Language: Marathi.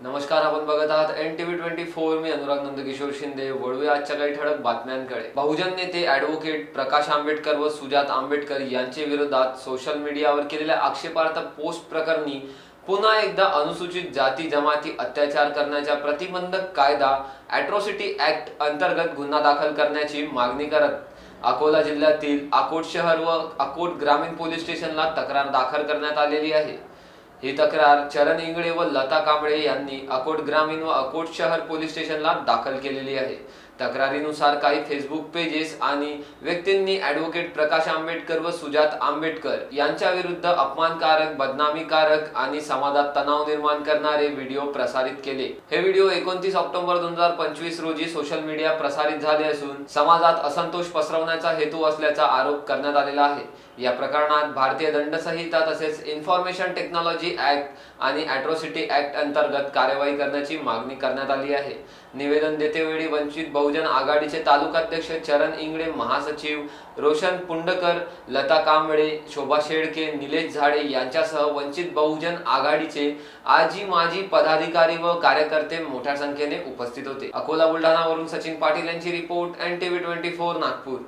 नमस्कार आपण बघत आहात एन टीव्ही ट्वेंटी फोर मी अनुराग नंदकिशोर शिंदे. वळूया आजच्या काही ठळक बातम्यांकडे. बहुजन नेते ॲडव्होकेट प्रकाश आंबेडकर व सुजात आंबेडकर यांचे विरोधात सोशल मीडियावर केलेल्या आक्षेपार्थ पोस्ट प्रकरणी पुन्हा एकदा अनुसूचित जाती जमाती अत्याचार करण्याच्या प्रतिबंधक कायदा अॅट्रॉसिटी ऍक्ट अंतर्गत गुन्हा दाखल करण्याची मागणी करत अकोला जिल्ह्यातील अकोट शहर व अकोट ग्रामीण पोलीस स्टेशनला तक्रार दाखल करण्यात आलेली आहे. ही तक्रार चरण इंगळे व लता कांबळे यांनी अकोट ग्रामीण व अकोट शहर पोलीस स्टेशनला दाखल केलेली आहे. तक्रारीनुसार काही फेसबुक पेजेस आणि व्यक्तींनी ॲडव्होकेट प्रकाश आंबेडकर व सुजात आंबेडकर यांच्या विरुद्ध अपमानकारक बदनामीकारक आणि समाजात तणाव निर्माण करणारे व्हिडिओ प्रसारित केले. हे व्हिडिओ एकोणतीस ऑक्टोबर दोन हजार पंचवीस रोजी सोशल मीडिया प्रसारित झाले असून समाजात असंतोष पसरवण्याचा हेतू असल्याचा आरोप करण्यात आलेला आहे. या प्रकरणात भारतीय दंड संहिता तसेच इन्फॉर्मेशन टेक्नॉलॉजी ऍक्ट आणि अॅट्रॉसिटी ऍक्ट अंतर्गत कार्यवाही करण्याची मागणी करण्यात आली आहे. निवेदन देतेवेळी वंचित बहु बहुजन आघाडीचे तालुकाध्यक्ष चरण इंगळे महासचिव रोशन पुंडकर लता कांबळे शोभा शेळके निलेश झाडे यांच्यासह वंचित बहुजन आघाडीचे आजी माजी पदाधिकारी व कार्यकर्ते मोठ्या संख्येने उपस्थित होते. अकोला बुलढाणावरून सचिन पाटील यांची report N TV twenty four Nagpur.